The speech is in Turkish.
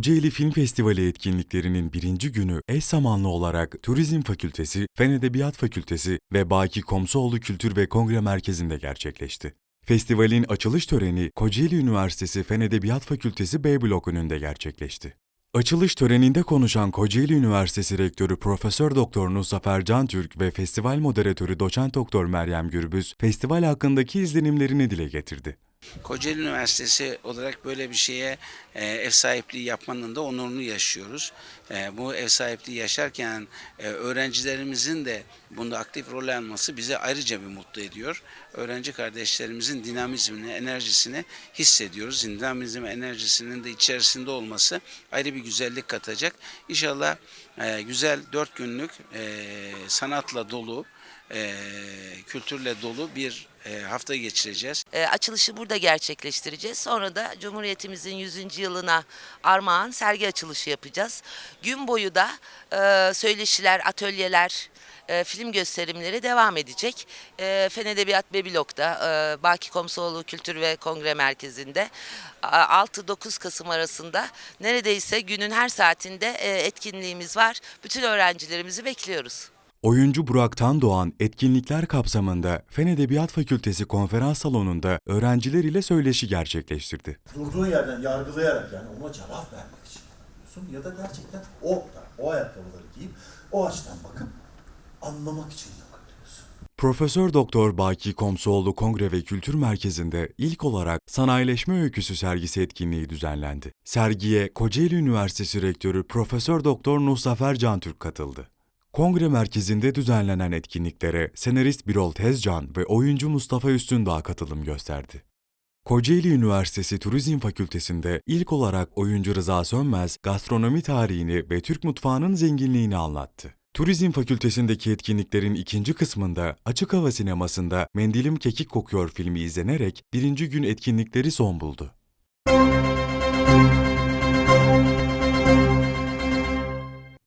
Kocaeli Film Festivali etkinliklerinin birinci günü eş zamanlı olarak Turizm Fakültesi, Fen Edebiyat Fakültesi ve Baki Komsoğlu Kültür ve Kongre Merkezi'nde gerçekleşti. Festivalin açılış töreni Kocaeli Üniversitesi Fen Edebiyat Fakültesi B blok önünde gerçekleşti. Açılış töreninde konuşan Kocaeli Üniversitesi Rektörü Profesör Doktor Nuszafer Cantürk ve festival moderatörü Doçent Doktor Meryem Gürbüz, festival hakkındaki izlenimlerini dile getirdi. Kocaeli Üniversitesi olarak böyle bir şeye e, ev sahipliği yapmanın da onurunu yaşıyoruz. E, bu ev sahipliği yaşarken e, öğrencilerimizin de bunda aktif rol alması bizi ayrıca bir mutlu ediyor. Öğrenci kardeşlerimizin dinamizmini, enerjisini hissediyoruz. Dinamizm enerjisinin de içerisinde olması ayrı bir güzellik katacak. İnşallah güzel dört günlük sanatla dolu, e, kültürle dolu bir e, hafta geçireceğiz. E, açılışı burada gerçekleştireceğiz. Sonra da Cumhuriyetimizin 100. yılına armağan sergi açılışı yapacağız. Gün boyu da e, söyleşiler, atölyeler, e, film gösterimleri devam edecek. E, Fen Edebiyat Bebilok'ta, e, Baki Komsoğlu Kültür ve Kongre Merkezi'nde a- 6-9 Kasım arasında neredeyse günün her saatinde e, etkinliğimiz var. Bütün öğrencilerimizi bekliyoruz. Oyuncu Burak'tan doğan etkinlikler kapsamında Fen Edebiyat Fakültesi konferans salonunda öğrenciler ile söyleşi gerçekleştirdi. durduğun yerden yargılayarak yani ona cevap vermek için yapıyorsun ya da gerçekten o o ayakkabıları giyip o açıdan bakıp anlamak için yapıyorsun. Profesör Doktor Baki Komsoğlu Kongre ve Kültür Merkezi'nde ilk olarak sanayileşme öyküsü sergisi etkinliği düzenlendi. Sergiye Kocaeli Üniversitesi Rektörü Profesör Doktor Nuszafer Cantürk katıldı. Kongre merkezinde düzenlenen etkinliklere senarist Birol Tezcan ve oyuncu Mustafa Üstündağ katılım gösterdi. Kocaeli Üniversitesi Turizm Fakültesi'nde ilk olarak oyuncu Rıza Sönmez gastronomi tarihini ve Türk mutfağının zenginliğini anlattı. Turizm Fakültesindeki etkinliklerin ikinci kısmında açık hava sinemasında Mendilim Kekik Kokuyor filmi izlenerek birinci gün etkinlikleri son buldu.